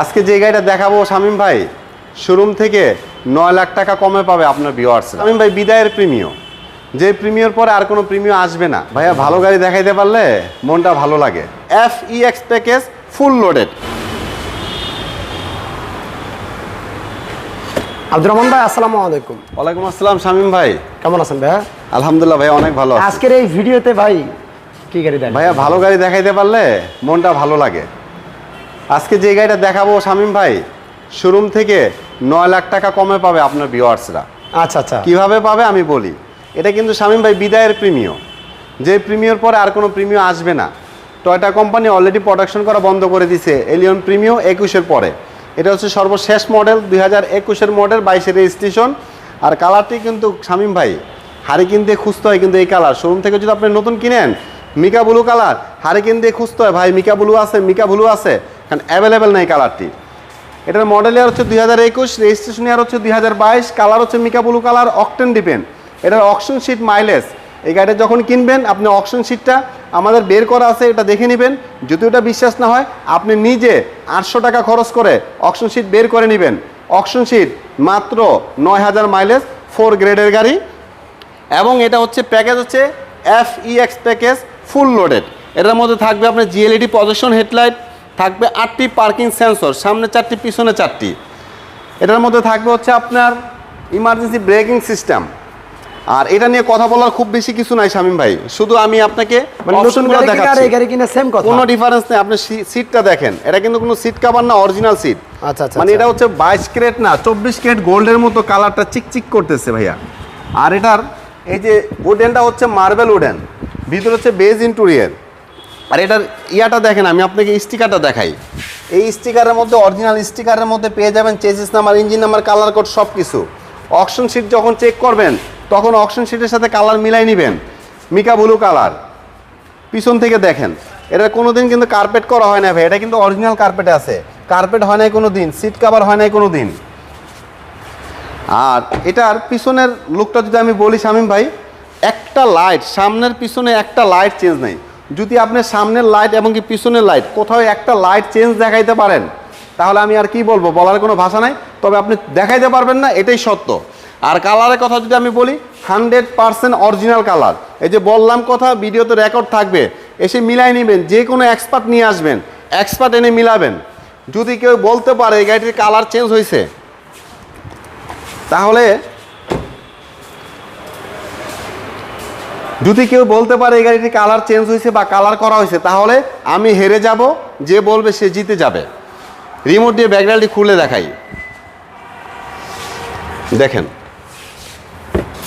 আজকে যে গাড়িটা দেখাবো শামিম ভাই শোরুম থেকে নয় লাখ টাকা কমে পাবে আপনার ভিওয়ার্স শামিম ভাই বিদায়ের প্রিমিয় যে প্রিমিয়র পরে আর কোনো প্রিমিয় আসবে না। ভাইয়া ভালো গাড়ি দেখাইতে পারলে মনটা ভালো লাগে। F E X package full loaded Abdur Rahman ভাই আসসালামু আলাইকুম। ওয়ালাইকুম আসসালাম শামিম ভাই। কেমন আছেন ভাইয়া? আলহামদুলিল্লাহ ভাই অনেক ভালো আজকের এই ভিডিওতে ভাই কি গাড়ি দেন ভাইয়া ভালো গাড়ি দেখাইতে পারলে মনটা ভালো লাগে। আজকে যে গাড়িটা দেখাবো শামিম ভাই শোরুম থেকে নয় লাখ টাকা কমে পাবে আপনার ভিওয়ার্সরা আচ্ছা আচ্ছা। কীভাবে পাবে আমি বলি এটা কিন্তু শামিম ভাই বিদায়ের প্রিমিয় যে প্রিমিয়র পরে আর কোনো প্রিমিয় আসবে না। টয়টা কোম্পানি অলরেডি প্রোডাকশন করা বন্ধ করে দিছে এলিয়ন প্রিমিয় একুশের পরে। এটা হচ্ছে সর্বশেষ মডেল দুই হাজার একুশের মডেল বাইশের রেজিস্ট্রেশন আর কালারটি কিন্তু শামিম ভাই হারি কিনতে খুঁজতে হয় কিন্তু এই কালার শোরুম থেকে যদি আপনি নতুন কিনেন মিকা ব্লু কালার হারি কিনতে খুঁজতে হয়। ভাই মিকা ব্লু আছে মিকা ব্লু আছে। কারণ অ্যাভেলেবেল নেই কালারটি এটার মডেল ইয়ার হচ্ছে দুই হাজার একুশ রেজিস্ট্রেশন ইয়ার হচ্ছে দুই হাজার বাইশ কালার হচ্ছে mica blue colour octane depend এটার অকশন শিট মাইলেজ এই গাড়িটা যখন কিনবেন, আপনি অকশন শিটটা আমাদের বের করা আছে, এটা দেখে নেবেন। যদি ওটা বিশ্বাস না হয়, আপনি নিজে আটশো টাকা খরচ করে অকশন শিট বের করে নেবেন। অকশন শিট মাত্র নয় হাজার মাইলেজ ফোর গ্রেডের গাড়ি। এবং এটা হচ্ছে প্যাকেজ হচ্ছে F X package full loaded এটার মধ্যে থাকবে আপনার জিএলইডি প্রজেকশন হেডলাইট থাকবে আটটি পার্কিং সেন্সর সামনে চারটি পিছনে চারটি। এটার মধ্যে থাকবে হচ্ছে আপনার ইমার্জেন্সি ব্রেকিং সিস্টেম আর এটা নিয়ে কথা বলার খুব বেশি কিছু নাই শামিম ভাই। শুধু আমি আপনাকে মানে নতুন অপশনগুলো কিনে দেখাচ্ছি। এই গাড়ি কিনে সেম কথা। কোনো ডিফারেন্স নেই আপনি সিটটা দেখেন। এটা কিন্তু কোনো সিট কাভার না অরিজিনাল সিট আচ্ছা, আচ্ছা, মানে আচ্ছা। এটা হচ্ছে বাইশ ক্যারেট না চব্বিশ ক্যারেট গোল্ডের মতো কালারটা চিকচিক করতেছে ভাইয়া। আর এটার এই যে উডেনটা হচ্ছে মার্বেল উডেন ভিতরে হচ্ছে বেজ ইন্টুরিয়ার আর এটার ইয়াটা দেখেন, আমি আপনাকে স্টিকারটা দেখাই। এই স্টিকারের মধ্যে অরিজিনাল স্টিকারের মধ্যে পেয়ে যাবেন chassis number, engine number colour code সব কিছু অকশন শিট যখন চেক করবেন, তখন অকশন শিটের সাথে কালার মিলাই নেবেন। মিকা ব্লু কালার পিছন থেকে দেখেন, এটা কোনো দিন কিন্তু কার্পেট করা হয় না ভাই, এটা কিন্তু অরিজিনাল কার্পেটে আছে। কার্পেট হয় নাই কোনো দিন সিট কাভার হয় নাই কোনো দিন আর এটার পিছনের লুকটা যদি আমি বলি শামিম ভাই, একটা লাইট সামনের পিছনে একটা লাইট চেঞ্জ নেই। যদি আপনি সামনের লাইট এবং কি পিছনের লাইট কোথাও একটা লাইট চেঞ্জ দেখাইতে পারেন, তাহলে আমি আর কি বলব, বলার কোনো ভাষা নাই, তবে আপনি দেখাইতে পারবেন না, এটাই সত্য। আর কালারের কথা যদি আমি বলি হান্ড্রেড পারসেন্ট অরিজিনাল কালার এই যে বললাম কথা, ভিডিওতে রেকর্ড থাকবে, এসে মিলাই নেবেন, যে কোনো এক্সপার্ট নিয়ে আসবেন এক্সপার্ট এনে মিলাবেন। যদি কেউ বলতে পারে, এই গাড়িটির কালার চেঞ্জ হয়েছে তাহলে যদি কেউ বলতে পারে এই গাড়িটি কালার চেঞ্জ হয়েছে বা কালার করা হয়েছে তাহলে আমি হেরে যাব যে বলবে সে জিতে যাবে। রিমোট দিয়ে ব্যাকগ্রাউন্ডটি খুলে দেখাই। দেখেন।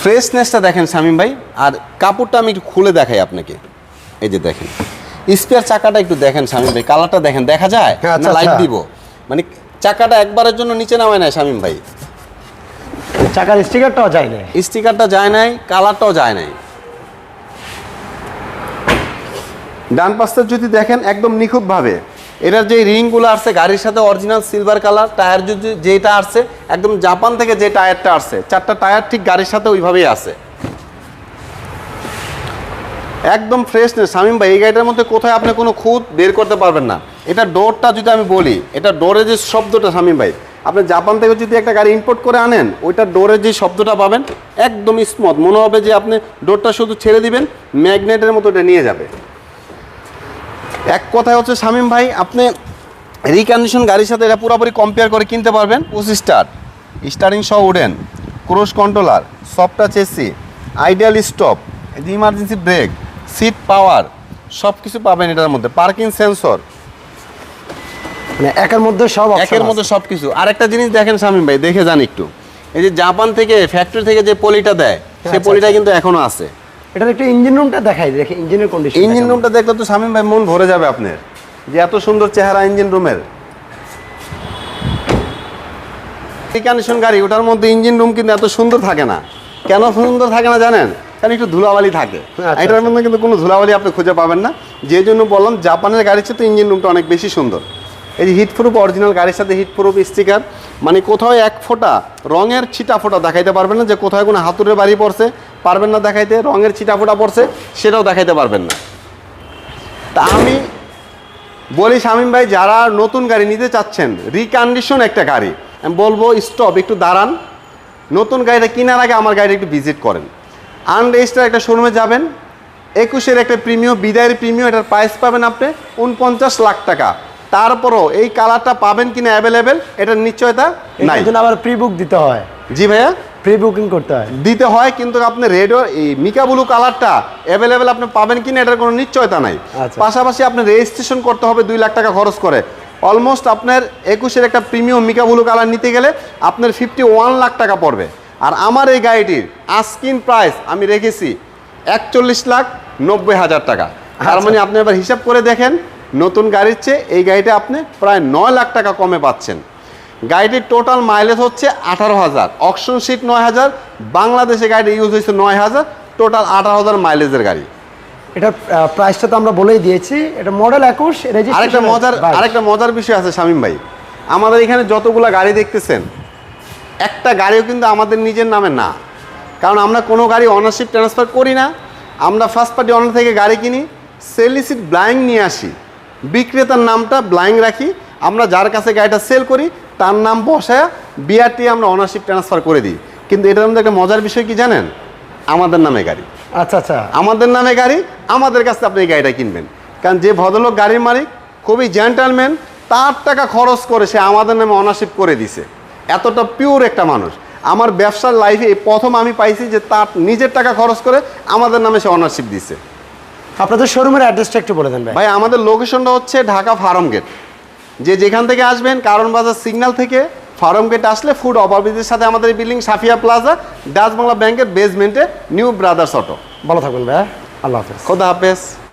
ফ্রেশনেসটা দেখেন শামিম ভাই আর কাপড়টা আমি একটু খুলে দেখাই আপনাকে। এই যে দেখেন। স্পেয়ার চাকাটা একটু দেখেন শামিম ভাই কালারটা দেখেন দেখা যায়? হ্যাঁ, আচ্ছা, না লাইট আচ্ছা। দিব? মানে চাকাটা একবারের জন্য নিচে নামায় না শামিম ভাই। চাকার স্টিকারটাও যায় না স্টিকারটা যায় নাই কালারটাও যায় নাই। ডান পাশটা যদি দেখেন একদম নিখুঁতভাবে, এটার যে রিংগুলো আসছে, গাড়ির সাথে অরিজিনাল সিলভার কালার টায়ার যদি যেটা আসছে, একদম জাপান থেকে যে টায়ারটা আসছে, চারটা টায়ার ঠিক গাড়ির সাথে ওইভাবেই আছে। একদম ফ্রেশনেস শামিম ভাই, এই গাড়িটার মধ্যে কোথায় আপনি কোনো খুঁত বের করতে পারবেন না। এটা ডোরটা যদি আমি বলি, এটা ডোরের যে শব্দটা, শামিম ভাই, আপনি জাপান থেকে যদি একটা গাড়ি ইম্পোর্ট করে আনেন, ওইটা ডোরের যে শব্দটা পাবেন, একদম স্মুথ মনে হবে যে আপনি ডোরটা শুধু ছেড়ে দিবেন ম্যাগনেটের মতো এটা নিয়ে যাবে। এক কথায় হচ্ছে শামিম ভাই আপনি রিকন্ডিশন গাড়ির সাথে এটা পুরোপুরি কম্পেয়ার করে কিনতে পারবেন। পুসি স্টার্ট স্টারিং সহ উডেন ক্রুজ কন্ট্রোলার সফটটা chassis idle stop emergency brake seat power সব কিছু পাবেন এটার মধ্যে। পার্কিং সেন্সর মানে একের মধ্যে সব একের মধ্যে সব কিছু আরেকটা জিনিস দেখেন শামিম ভাই দেখে যান একটু। এই যে জাপান থেকে ফ্যাক্টরি থেকে যে পলিটা দেয় সে আচ্ছা, পলিটা আচ্ছা। কিন্তু এখনও আছে। এটার একটু ইঞ্জিন রুমটা দেখাই দেখি ইঞ্জিনের কন্ডিশন ইঞ্জিন রুমটা দেখলে তো শামিম ভাই মন ভরে যাবে আপনার। যে এত সুন্দর চেহারা ইঞ্জিন রুমের কন্ডিশন গাড়ি ওটার মধ্যে ইঞ্জিন রুম কিন্তু এত সুন্দর থাকে না। কেন সুন্দর থাকে না জানেন? কারণ একটু ধুলাবালি থাকে। আচ্ছা, এটার মধ্যে কিন্তু কোনো ধুলাবালি আপনি খুঁজে পাবেন না। যে জন্য বললাম জাপানের গাড়ির সাথে ইঞ্জিন রুমটা অনেক বেশি সুন্দর। এই যে হিট প্রুফ অরিজিনাল গাড়ির সাথে হিট প্রুফ স্টিকার মানে কোথাও এক ফোঁটা রঙের ছিটা ফোঁটা দেখাইতে পারবেন না যে কোথায় কোনো হাতুড়ে বাড়ি পড়ছে। পারবেন না দেখাইতে রঙের ছিটা ফোঁটা পড়ছে সেটাও দেখাইতে পারবেন না। তা আমি বলি শামীম ভাই যারা নতুন গাড়ি নিতে চাচ্ছেন রিকন্ডিশন একটা গাড়ি আমি বলব স্টপ একটু দাঁড়ান। নতুন গাড়িটা কেনার আগে আমার গাড়িটা একটু ভিজিট করেন। আনরেজিস্টার একটা শোরুমে যাবেন একুশের একটা প্রিমিয়াম বিদায়ের প্রিমিয়াম এটার প্রাইস পাবেন আপনি উনপঞ্চাশ লাখ টাকা। তারপরও এই কালারটা পাবেন কিনা অ্যাভেলেবেল এটার নিশ্চয়তা নাই। আবার প্রি বুক দিতে হয়। জি ভাইয়া? প্রি বুকিং করতে হয়। দিতে হয় কিন্তু আপনি রেড এই মিকা ব্লু কালারটা অ্যাভেলেবেল আপনি পাবেন কিনা এটার কোনো নিশ্চয়তা নাই। আচ্ছা। পাশাপাশি আপনি রেজিস্ট্রেশন করতে হবে দুই লাখ টাকা খরচ করে। অলমোস্ট আপনার একুশের একটা প্রিমিয়াম মিকা ব্লু কালার নিতে গেলে আপনার ফিফটি ওয়ান লাখ টাকা পড়বে। আর আমার এই গাড়িটির আস্কিন প্রাইস আমি রেখেছি একচল্লিশ লাখ নব্বই হাজার টাকা। তার আচ্ছা। মানে আপনি এবার হিসাব করে দেখেন নতুন গাড়ির চেয়ে এই গাড়িটা আপনি প্রায় নয় লাখ টাকা কমে পাচ্ছেন। গাড়িটির টোটাল মাইলেজ হচ্ছে আঠারো হাজার। অকশন সিট নয় হাজার বাংলাদেশে গাড়িটা ইউজ হয়েছে নয় হাজার টোটাল আঠারো হাজার মাইলেজের গাড়ি। এটার প্রাইসটা তো আমরা বলেই দিয়েছি। এটা মডেল একুশ আরেকটা মজার আরেকটা মজার বিষয় আছে শামীম ভাই। আমাদের এখানে যতগুলা গাড়ি দেখতেছেন একটা গাড়িও কিন্তু আমাদের নিজের নামে না। কারণ আমরা কোনো গাড়ি অনারশিপ ট্রান্সফার করি না। আমরা ফার্স্ট পার্টি অনার থেকে গাড়ি কিনি সেলিসিট ব্লাইং নিয়ে আসি। বিক্রেতার নামটা ব্লাইং রাখি। আমরা যার কাছে গাড়িটা সেল করি তার নাম বসায় বিআরটি আমরা অনারশিপ ট্রান্সফার করে দিই। কিন্তু এটার মধ্যে একটা মজার বিষয় কি জানেন? আমাদের নামে গাড়ি। আচ্ছা আচ্ছা। আমাদের নামে গাড়ি আমাদের কাছে আপনি এই গাড়িটা কিনবেন। কারণ যে ভদ্রলোক গাড়ির মালিক খুবই জেন্টালম্যান তার টাকা খরচ করে সে আমাদের নামে অনারশিপ করে দিছে। এতটা পিওর একটা মানুষ। আমার ব্যবসার লাইফে এই প্রথম আমি পাইছি যে তার নিজের টাকা খরচ করে আমাদের নামে সে অনারশিপ দিছে। আপনাদের শোরুমের অ্যাড্রেসটা একটু বলে দেন ভাই। ভাই আমাদের লোকেশনটা হচ্ছে ঢাকা ফার্ম গেট যে যেখান থেকে আসবেন কারণ বাজার সিগন্যাল থেকে ফার্ম গেট আসলে ফুড ওভারব্রিজের সাথে আমাদের building Safia plaza Dutch Bangla ব্যাংকের বেসমেন্টে নিউ ব্রাদার্স অটো ভালো থাকবেন ভাই আল্লাহ হাফেজ। খোদা হাফেজ।